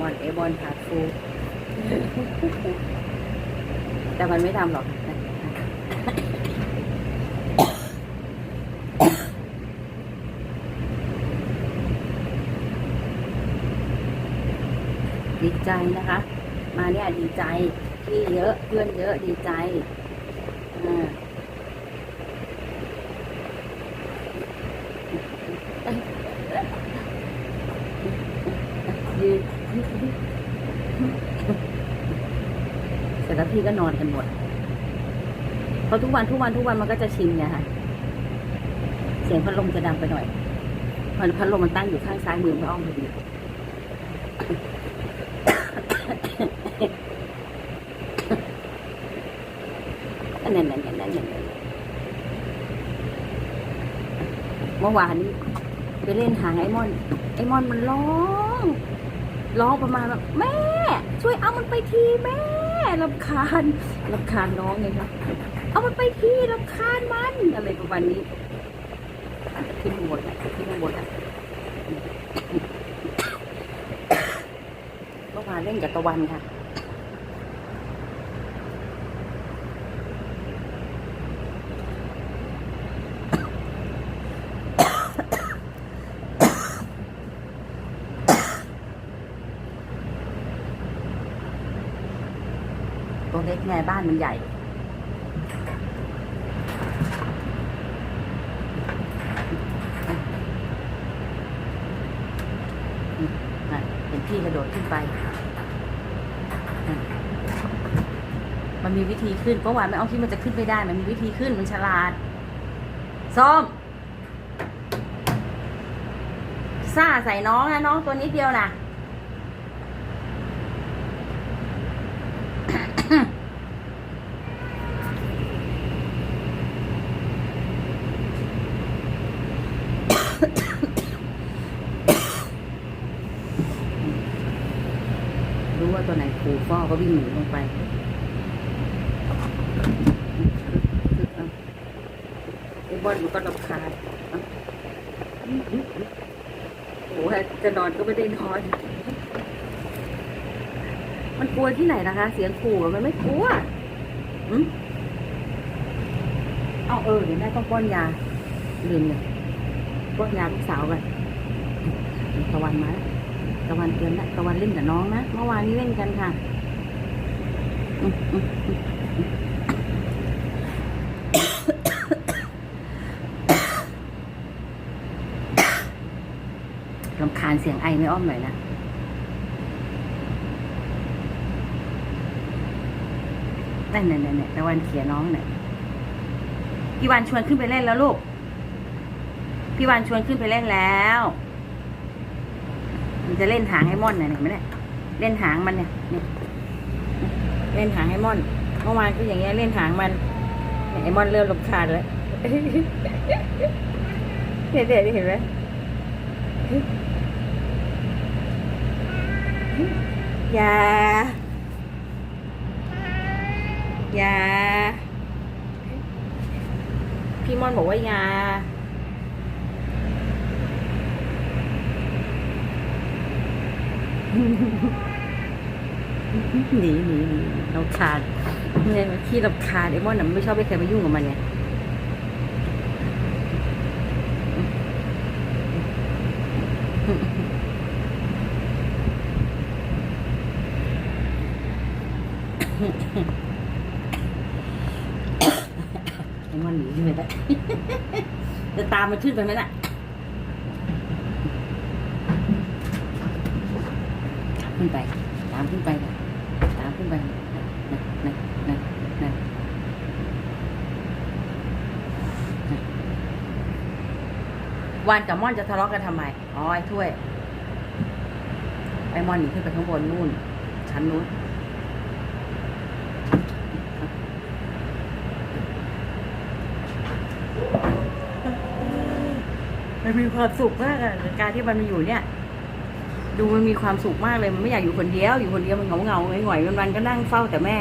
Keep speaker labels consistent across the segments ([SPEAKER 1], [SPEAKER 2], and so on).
[SPEAKER 1] วันขาดฟู แต่มันไม่ทำหรอกดีใจนะคะ มาเนี่ยดีใจพี่เยอะเพื่อนเยอะดีใจอ่ายืน เสร็จแล้วพี่ก็นอนกันหมดเพราะทุกวันทุกวันทุกวันมันก็จะชินไงค่ะเสียงพัดลมจะดังไปหน่อยเพราะพัดลมมันตั้งอยู่ข้างซ้ายมือพระอ้อมพอดีนั่นนั่นนั่นนั่นนั่นเมื่อวานนี้ไปเล่นหางไอ้มอน ไอ้มอนมันร้อง ร้องประมาณแบบแม่ ช่วยเอามันไปทีแม่ ลำคาญลำคาญน้องไงครับ เอามันไปที่ลำคาญมันอะไรประมาณนี้ขึ้นข้างบนอะขึ้นข้างบนอะเมื่อวานเล่นกับตะวันค่ะ ตัวเล็กไงบ้านมันใหญ่เห็นพี่กระโดดขึ้นไป มันมีวิธีขึ้นเพราะว่าไม่เอาคิดมันจะขึ้นไม่ได้ มันมีวิธีขึ้นมันฉลาดส้มซ่าใส่น้องนะน้องตัวนิดเดียวนะ รู้ว่าตัวไหนผูฟ้อก็วิ่งหนีลงไปไอ้บอลมันก็รำคาญโอ้โหจะนอนก็ไม่ได้นอน มันกลัวที่ไหนนะคะ เสียงขู่มันไม่กลัวอืมเอาเออเดี๋ยวแม่ต้องป้อนยาลืมเลยป้อนยาลูกสาวกันตะวันมาแล้ว ตะวันเตือนแล้วตะวันเล่นกับน้องนะเมื่อวานนี้เล่นกันค่ะอืมอืมอืมอืมรำคาญเสียงไอไม่อ้อมหน่อยนะนั่นนั่นนั่นตะวันเขียน้องเนี่ยพี่วันชวนขึ้นไปเล่นแล้วลูก พี่วันชวนขึ้นไปเล่นแล้ว มันจะเล่นหางให้ม่อนเนี่ยเห็นไหมเนี่ยเล่นหางมันเนี่ยเนี่ยเล่นหางให้ม่อนเมื่อวานก็อย่างเงี้ยเล่นหางมันเนี่ยไอ้ม่อนเริ่มรำคาญแล้วเด็ดๆเห็นไหมอย่าอย่าพี่ม่อนบอกว่าอย่า หนีหนีหนีเราคาญเนี่ยมันขี้รำคาญไอ้มอนน่ะไม่ชอบให้ใครมายุ่งกับมันไงไอ้มอนหนีขึ้นไปแล้จะตามมันขึ้นไปไหมน่ะ ขึ้นไป ตามขึ้นไปนะตามขึ้นไปนะนะนะนะนวานกับม่อนจะทะเลาะกันทำไม อ๋อไอ้ถ้วย ไอ้ม่อนหนีขึ้นไปข้างบนนู่น ชั้นนู้นมันมีความสุขมากอะกับการที่มันมาอยู่เนี่ย ดูมันมีความสุขมากเลยมันไม่อยากอยู่คนเดียว อยู่คนเดียวมันเหงาเหงาหงอยๆวันๆก็นั่งเฝ้าแต่แม่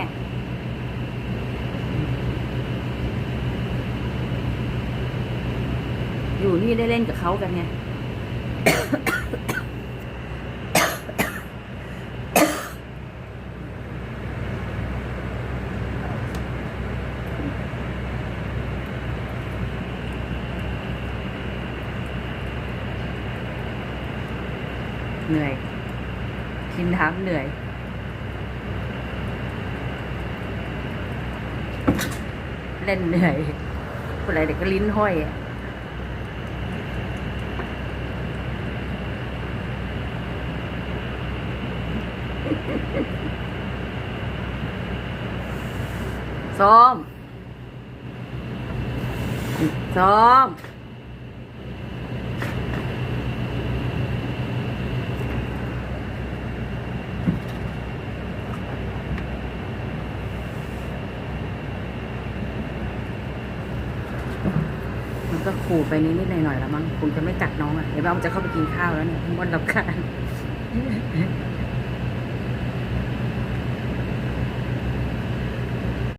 [SPEAKER 1] อยู่นี่ได้เล่นกับเขากันไง เหนื่อย เล่นเหนื่อยคนไรเด็กก็ลิ้นห้อยอะซ้อมซ้อม ก็ขู่ไปนิดๆหน่อยๆแล้วมั้งคงจะไม่กัดน้องอะเดี๋ยวมันจะเข้าไปกินข้าวแล้วเนี่ยมันรับการ